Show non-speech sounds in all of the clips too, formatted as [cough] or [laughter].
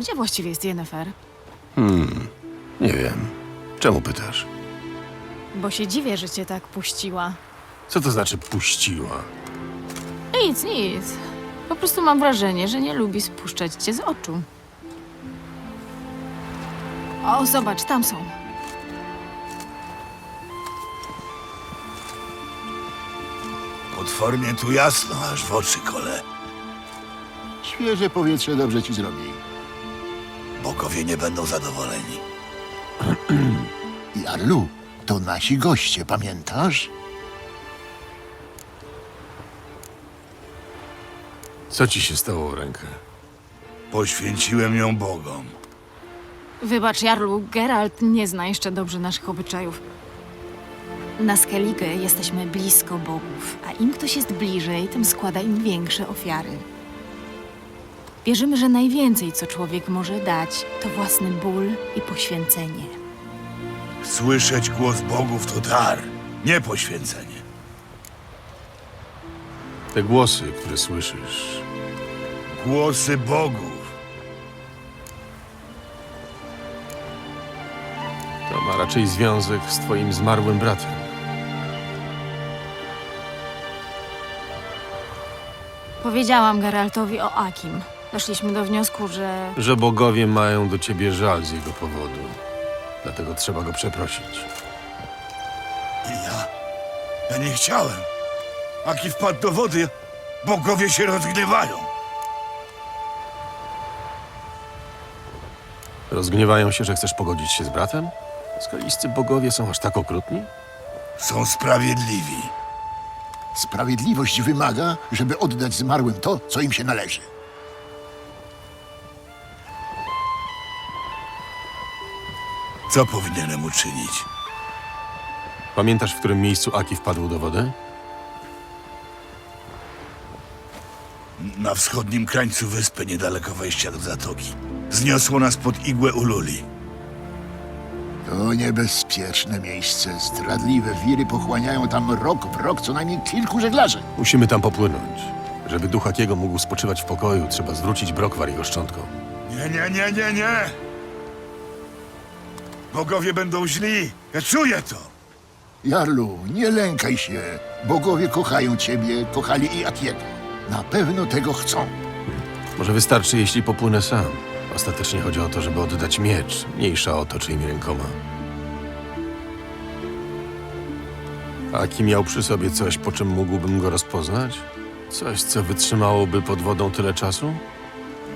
Gdzie właściwie jest Yennefer? Nie wiem. Czemu pytasz? Bo się dziwię, że cię tak puściła. Co to znaczy puściła? Nic, nic. Po prostu mam wrażenie, że nie lubi spuszczać cię z oczu. O, zobacz, tam są. Potwornie tu jasno, aż w oczy kole. Świeże powietrze dobrze ci zrobi. Bogowie nie będą zadowoleni. [clears throat] Jarlu, to nasi goście, pamiętasz? Co ci się stało w rękę? Poświęciłem ją bogom. Wybacz, Jarlu, Geralt nie zna jeszcze dobrze naszych obyczajów. Na Skellige jesteśmy blisko bogów, a im ktoś jest bliżej, tym składa im większe ofiary. Wierzymy, że najwięcej, co człowiek może dać, to własny ból i poświęcenie. Słyszeć głos bogów to dar, nie poświęcenie. Te głosy, które słyszysz, Głosy bogów. to ma raczej związek z twoim zmarłym bratem. Powiedziałam Geraltowi o Akim. Doszliśmy do wniosku, że Że bogowie mają do ciebie żal z jego powodu. Dlatego trzeba go przeprosić. I ja? Ja nie chciałem. Aki wpadł do wody, bogowie się rozgniewają. Rozgniewają się, że chcesz pogodzić się z bratem? Skaliscy bogowie są aż tak okrutni? Są sprawiedliwi. Sprawiedliwość wymaga, żeby oddać zmarłym to, co im się należy. Co powinienem uczynić? Pamiętasz, w którym miejscu Aki wpadł do wody? Na wschodnim krańcu wyspy, niedaleko wejścia do zatoki. Zniosło nas pod igłę Ululi. To niebezpieczne miejsce. Zdradliwe wiry pochłaniają tam rok w rok co najmniej kilku żeglarzy. Musimy tam popłynąć. Żeby duch Akiego mógł spoczywać w pokoju, trzeba zwrócić brokwar jego szczątkom. Nie, nie, nie, nie, nie! Bogowie będą źli. Ja czuję to. Jarlu, nie lękaj się. Bogowie kochają ciebie, kochali i Akiego. Na pewno tego chcą. Może wystarczy, jeśli popłynę sam. Ostatecznie chodzi o to, żeby oddać miecz, mniejsza o to, czyimi rękoma. Aki miał przy sobie coś, po czym mógłbym go rozpoznać? Coś, co wytrzymałoby pod wodą tyle czasu?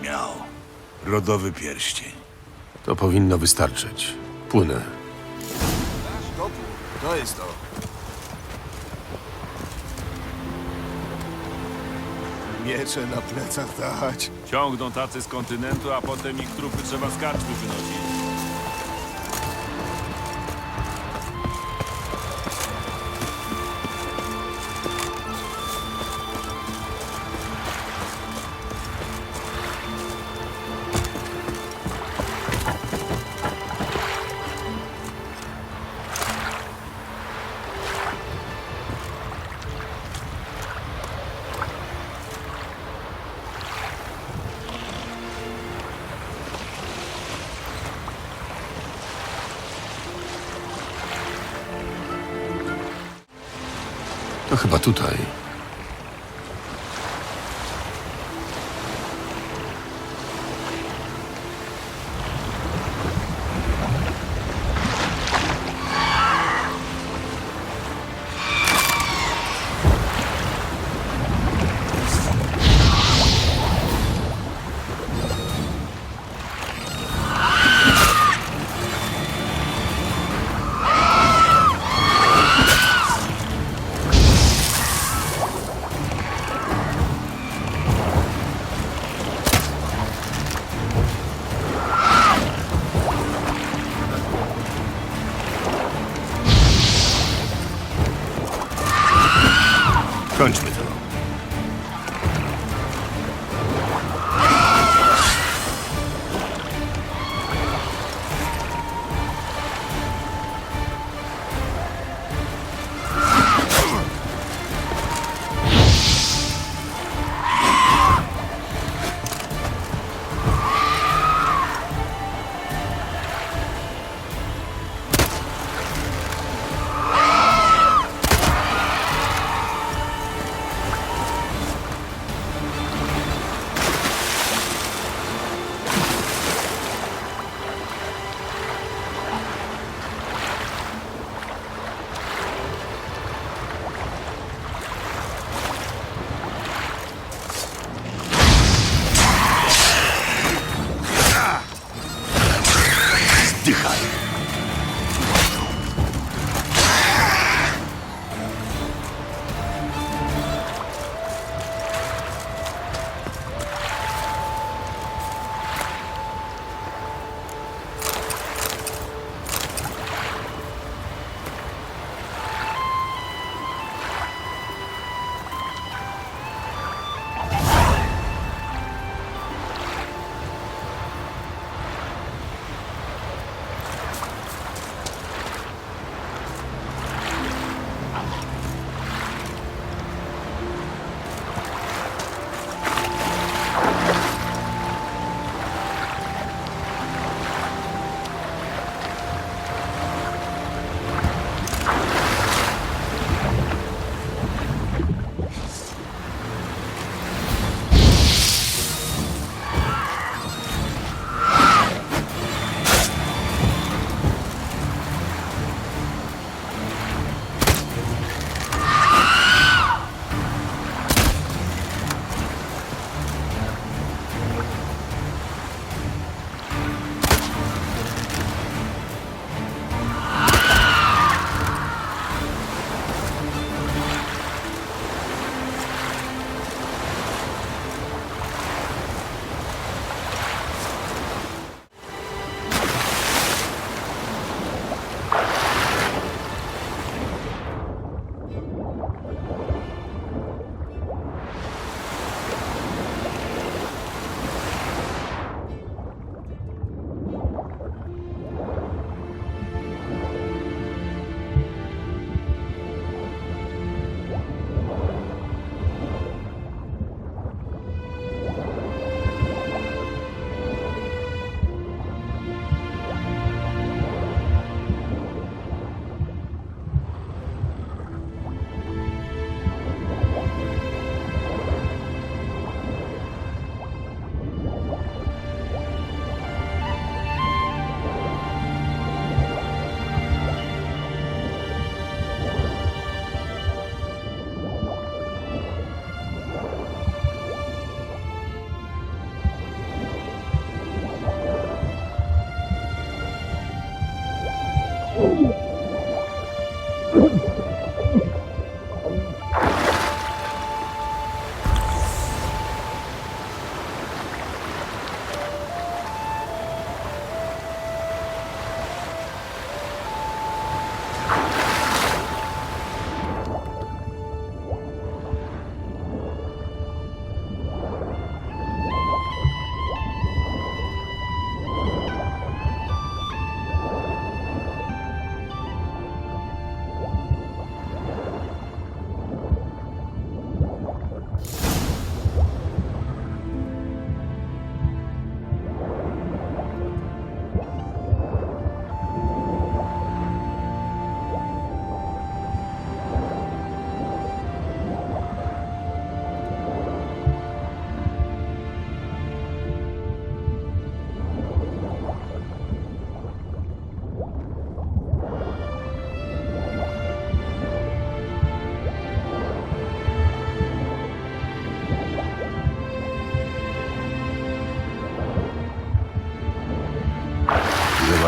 Miał. Rodowy pierścień. To powinno wystarczyć. Płynę. To jest to. Miecze na plecach dać. Ciągną tacy z kontynentu, a potem ich trupy trzeba z karczmy wynosić. To chyba tutaj.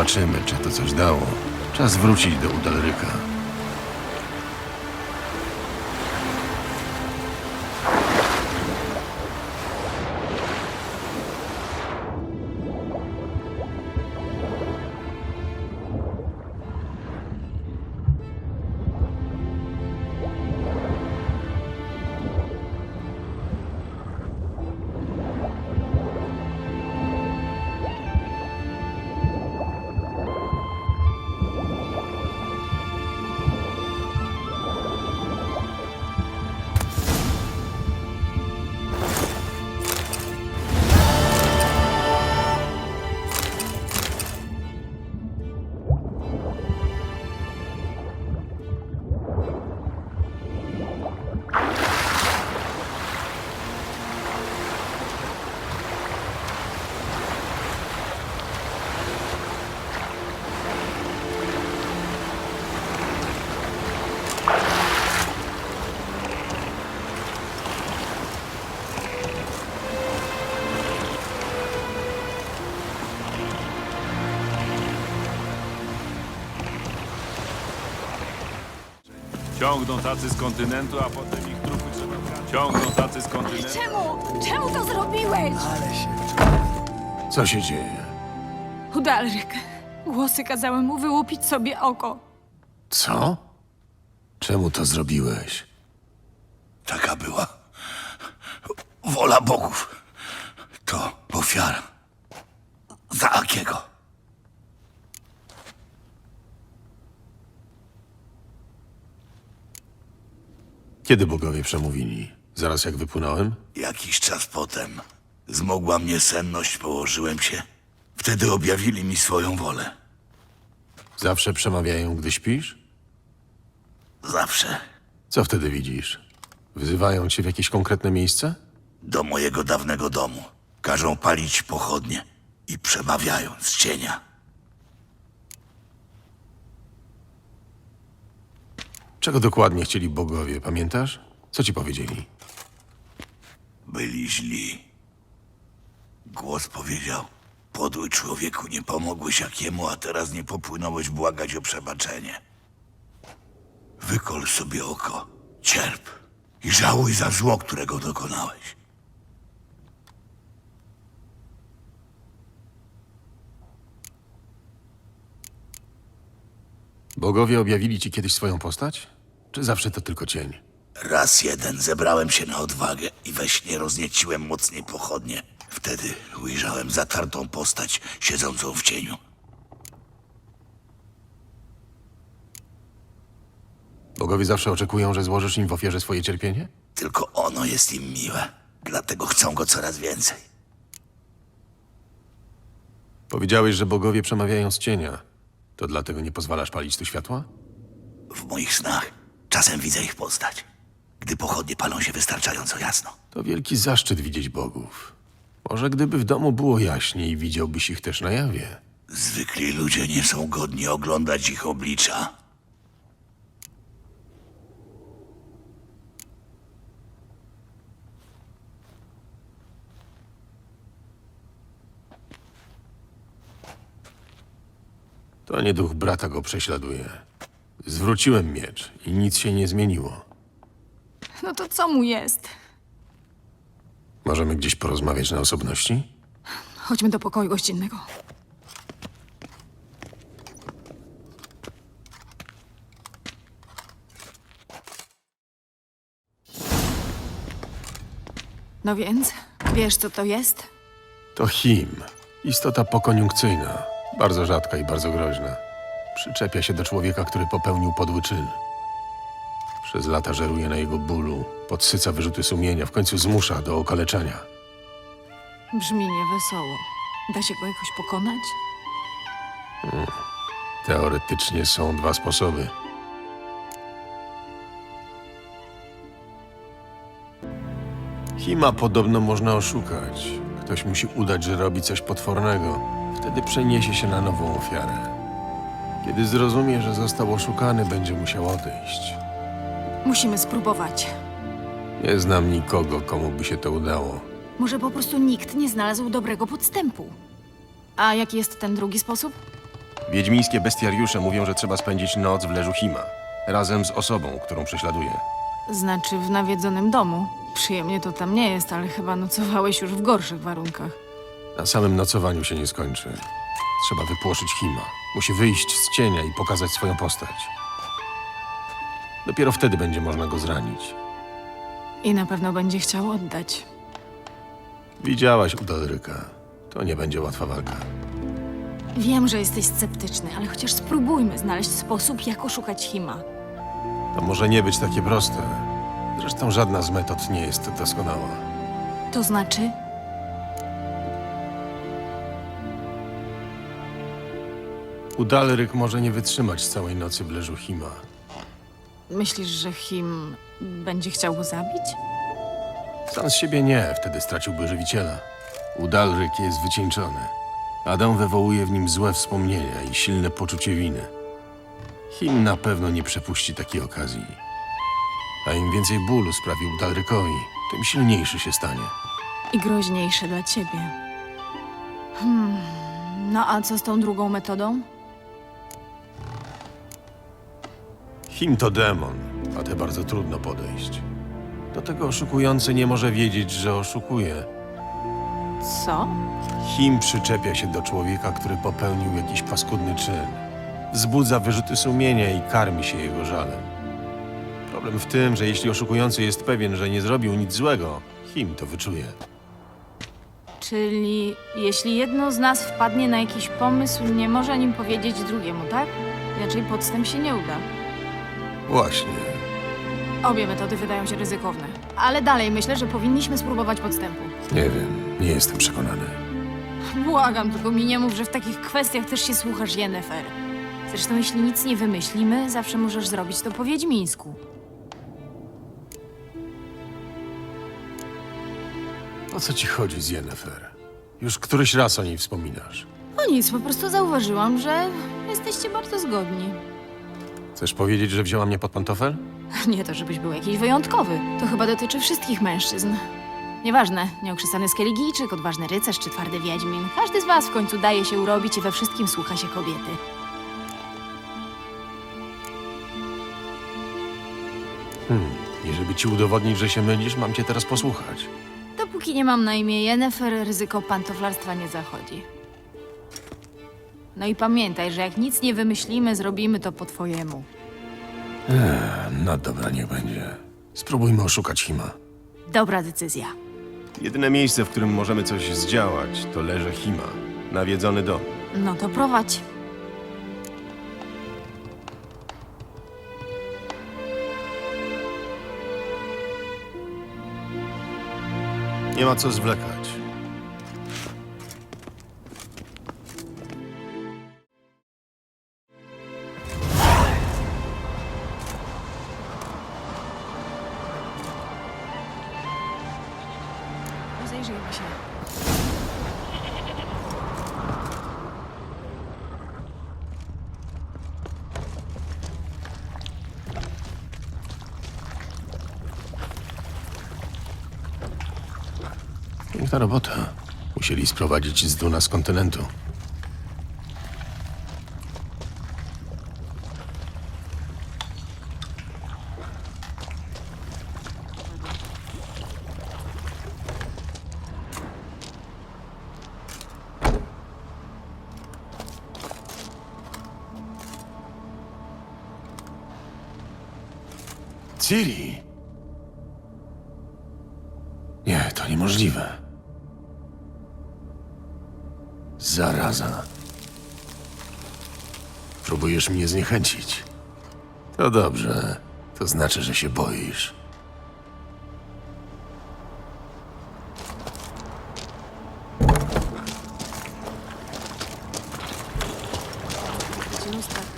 Zobaczymy, czy to coś dało. Czas wrócić do Udalryka. Ciągną tacy z kontynentu, a potem ich trupy trzeba. Ciągną tacy z kontynentu. Czemu? Czemu to zrobiłeś? Co się dzieje? Udalryk. Głosy kazały mu wyłupić sobie oko. Co? Czemu to zrobiłeś? Taka była wola bogów. To ofiara. Za Akiego. Kiedy bogowie przemówili? Zaraz jak wypłynąłem? Jakiś czas potem zmogła mnie senność, położyłem się. Wtedy objawili mi swoją wolę. Zawsze przemawiają, gdy śpisz? Zawsze Co wtedy widzisz? Wzywają cię w jakieś konkretne miejsce? do mojego dawnego domu. Każą palić pochodnie i przemawiają z cienia. Czego dokładnie chcieli bogowie, pamiętasz? Co ci powiedzieli? Byli źli. Głos powiedział: Podły człowieku, nie pomogłeś jakiemu, a teraz nie popłynąłeś błagać o przebaczenie. Wykol sobie oko, cierp i żałuj za zło, którego dokonałeś. Bogowie objawili ci kiedyś swoją postać? Czy zawsze to tylko cień? Raz jeden zebrałem się na odwagę i we śnie roznieciłem mocniej pochodnie. Wtedy ujrzałem zatartą postać siedzącą w cieniu. Bogowie zawsze oczekują, że złożysz im w ofierze swoje cierpienie? Tylko ono jest im miłe, dlatego chcą go coraz więcej. Powiedziałeś, że bogowie przemawiają z cienia. To dlatego nie pozwalasz palić tu światła? W moich snach czasem widzę ich postać, gdy pochodnie palą się wystarczająco jasno. To wielki zaszczyt widzieć bogów. Może gdyby w domu było jaśniej, widziałbyś ich też na jawie. Zwykli ludzie nie są godni oglądać ich oblicza. To nie duch brata go prześladuje. Zwróciłem miecz i nic się nie zmieniło. No to co mu jest? Możemy gdzieś porozmawiać na osobności? Chodźmy do pokoju gościnnego. No więc, wiesz co to jest? To Him. Istota pokoniunkcyjna. Bardzo rzadka i bardzo groźna. Przyczepia się do człowieka, który popełnił podły czyn. Przez lata żeruje na jego bólu, podsyca wyrzuty sumienia, w końcu zmusza do okaleczenia. Brzmi niewesoło. Da się go jakoś pokonać? Teoretycznie są dwa sposoby. Hima podobno można oszukać. Ktoś musi udać, że robi coś potwornego. Wtedy przeniesie się na nową ofiarę. Kiedy zrozumie, że został oszukany, będzie musiał odejść. Musimy spróbować. Nie znam nikogo, komu by się to udało. Może po prostu nikt nie znalazł dobrego podstępu. A jaki jest ten drugi sposób? Wiedźmińskie bestiariusze mówią, że trzeba spędzić noc w leżu Hima, razem z osobą, którą prześladuje. Znaczy w nawiedzonym domu. Przyjemnie to tam nie jest, ale chyba nocowałeś już w gorszych warunkach. Na samym nocowaniu się nie skończy. Trzeba wypłoszyć Hima. Musi wyjść z cienia i pokazać swoją postać. Dopiero wtedy będzie można go zranić. I na pewno będzie chciał oddać. Widziałaś u Dalryka. To nie będzie łatwa walka. Wiem, że jesteś sceptyczny, ale chociaż spróbujmy znaleźć sposób, jak oszukać Hima. To może nie być takie proste. Zresztą żadna z metod nie jest doskonała. To znaczy? Udalryk może nie wytrzymać całej nocy w leżu Hima. Myślisz, że Him będzie chciał go zabić? Sam z siebie nie, wtedy straciłby żywiciela. Udalryk jest wycieńczony. Adam wywołuje w nim złe wspomnienia i silne poczucie winy. Him na pewno nie przepuści takiej okazji. A im więcej bólu sprawił Udalrykowi, tym silniejszy się stanie. I groźniejsze dla ciebie. Hmm. No a co z tą drugą metodą? Him to demon, a te bardzo trudno podejść. Do tego oszukujący nie może wiedzieć, że oszukuje. Co? Him przyczepia się do człowieka, który popełnił jakiś paskudny czyn. Wzbudza wyrzuty sumienia i karmi się jego żalem. Problem w tym, że jeśli oszukujący jest pewien, że nie zrobił nic złego, Him to wyczuje. Czyli jeśli jedno z nas wpadnie na jakiś pomysł, nie może o nim powiedzieć drugiemu, tak? Inaczej podstęp się nie uda. Właśnie. Obie metody wydają się ryzykowne. Ale dalej myślę, że powinniśmy spróbować podstępu. Nie wiem, nie jestem przekonany. Błagam, tylko mi nie mów, że w takich kwestiach też się słuchasz Yennefer. Zresztą jeśli nic nie wymyślimy, zawsze możesz zrobić to po wiedźmińsku. O co ci chodzi z Yennefer? Już któryś raz o niej wspominasz. No nic, po prostu zauważyłam, że jesteście bardzo zgodni. Chcesz powiedzieć, że wzięła mnie pod pantofel? Nie to, żebyś był jakiś wyjątkowy. To chyba dotyczy wszystkich mężczyzn. Nieważne, nieokrzesany skeligijczyk, odważny rycerz czy twardy wiedźmin. Każdy z was w końcu daje się urobić i we wszystkim słucha się kobiety. I żeby ci udowodnić, że się mylisz, mam cię teraz posłuchać. Dopóki nie mam na imię Yennefer, ryzyko pantoflarstwa nie zachodzi. No i pamiętaj, że jak nic nie wymyślimy, zrobimy to po twojemu. No dobra, niech będzie. Spróbujmy oszukać Hima. Dobra decyzja. Jedyne miejsce, w którym możemy coś zdziałać, to leże Hima. Nawiedzony dom. No to prowadź. Nie ma co zwlekać. Piękna robota. Musieli sprowadzić z Duna z kontynentu. Ciri! Zniechęcić. To dobrze. To znaczy, że się boisz. Gdzie?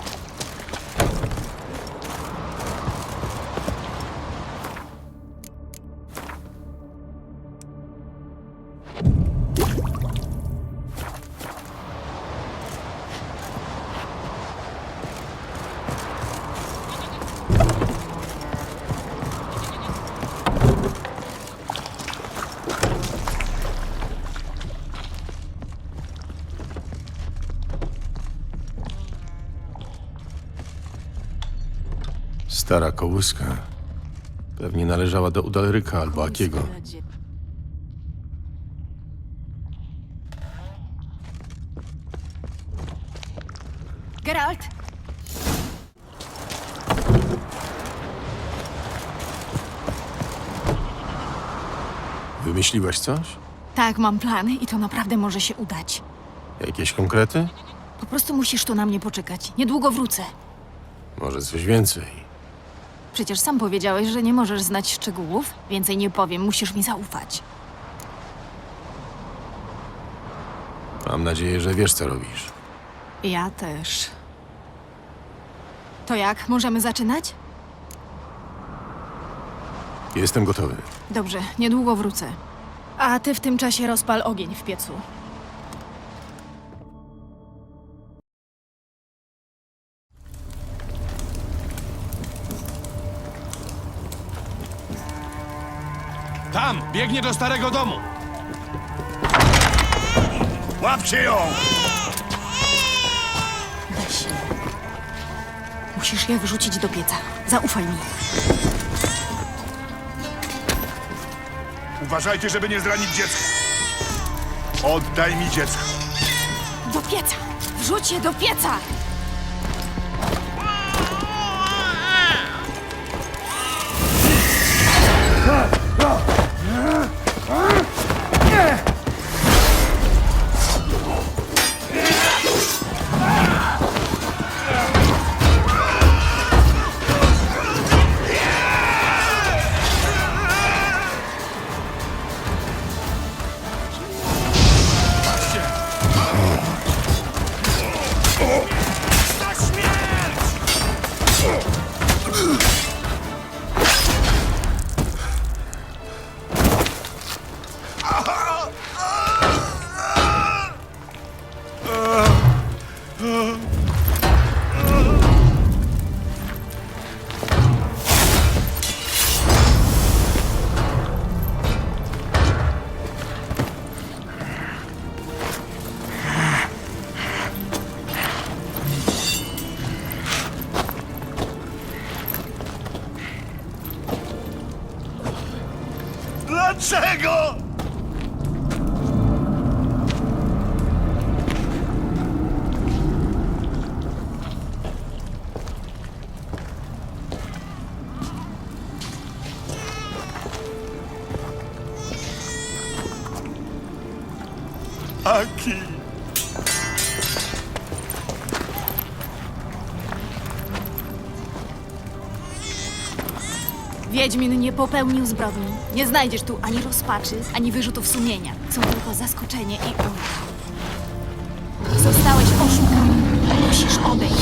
Stara kołyska. Pewnie należała do Udalryka albo Akiego. Geralt! Wymyśliłaś coś? Tak, mam plany i to naprawdę może się udać. Jakieś konkrety? Po prostu musisz tu na mnie poczekać. Niedługo wrócę. Może coś więcej? Przecież sam powiedziałeś, że nie możesz znać szczegółów. Więcej nie powiem, musisz mi zaufać. Mam nadzieję, że wiesz, co robisz. Ja też. To jak, możemy zaczynać? Jestem gotowy. Dobrze, niedługo wrócę. A ty w tym czasie rozpal ogień w piecu. Tam! Biegnie do starego domu! Łapcie ją! Weź. Musisz je wrzucić do pieca. Zaufaj mi. Uważajcie, żeby nie zranić dziecka. Oddaj mi dziecko. Do pieca! Wrzuć je do pieca! Popełnił zbrodni. Nie znajdziesz tu ani rozpaczy, ani wyrzutów sumienia. Są tylko zaskoczenie i ulga. Zostałeś oszukany. Musisz odejść.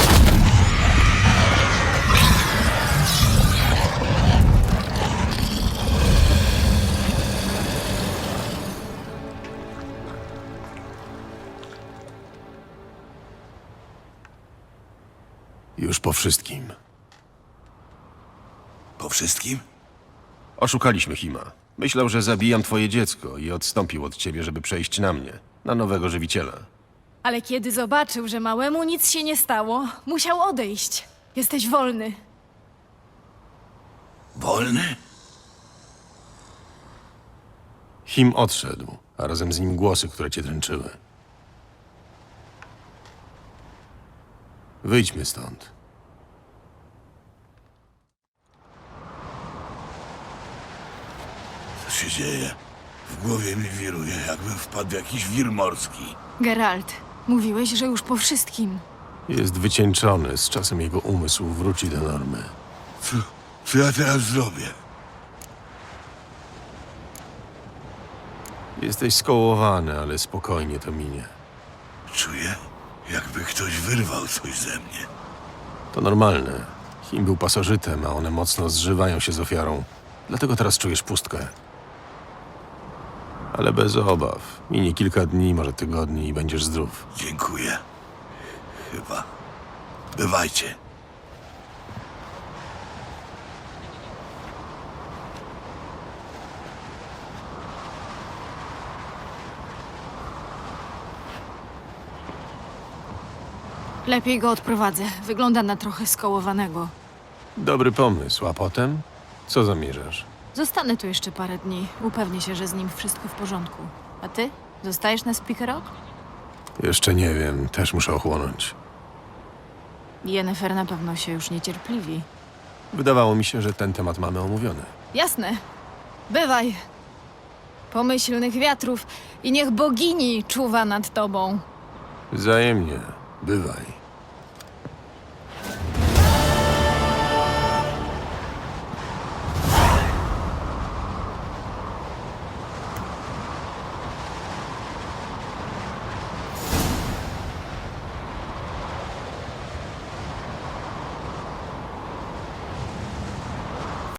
Już po wszystkim. Po wszystkim? Oszukaliśmy Hima. Myślał, że zabijam twoje dziecko i odstąpił od ciebie, żeby przejść na mnie, na nowego żywiciela. Ale kiedy zobaczył, że małemu nic się nie stało, musiał odejść. Jesteś wolny. Wolny? Him odszedł, a razem z nim głosy, które cię dręczyły. Wyjdźmy stąd. Się dzieje? W głowie mi wiruje, jakbym wpadł w jakiś wir morski. Geralt, mówiłeś, że już po wszystkim. Jest wycieńczony, z czasem jego umysł wróci do normy. Co, co ja teraz zrobię? Jesteś skołowany, ale spokojnie to minie. Czuję, jakby ktoś wyrwał coś ze mnie. To normalne. Him był pasożytem, a one mocno zżywają się z ofiarą. Dlatego teraz czujesz pustkę. Ale bez obaw. Minie kilka dni, może tygodni i będziesz zdrów. Dziękuję. Chyba. Bywajcie. Lepiej go odprowadzę. Wygląda na trochę skołowanego. Dobry pomysł, a potem? Co zamierzasz? Zostanę tu jeszcze parę dni. Upewnię się, że z nim wszystko w porządku. A ty? Zostajesz na Speaker Rock? Jeszcze nie wiem, też muszę ochłonąć. Jennifer na pewno się już niecierpliwi. Wydawało mi się, że ten temat mamy omówiony. Jasne. Bywaj. Pomyślnych wiatrów i niech bogini czuwa nad tobą. Wzajemnie. Bywaj.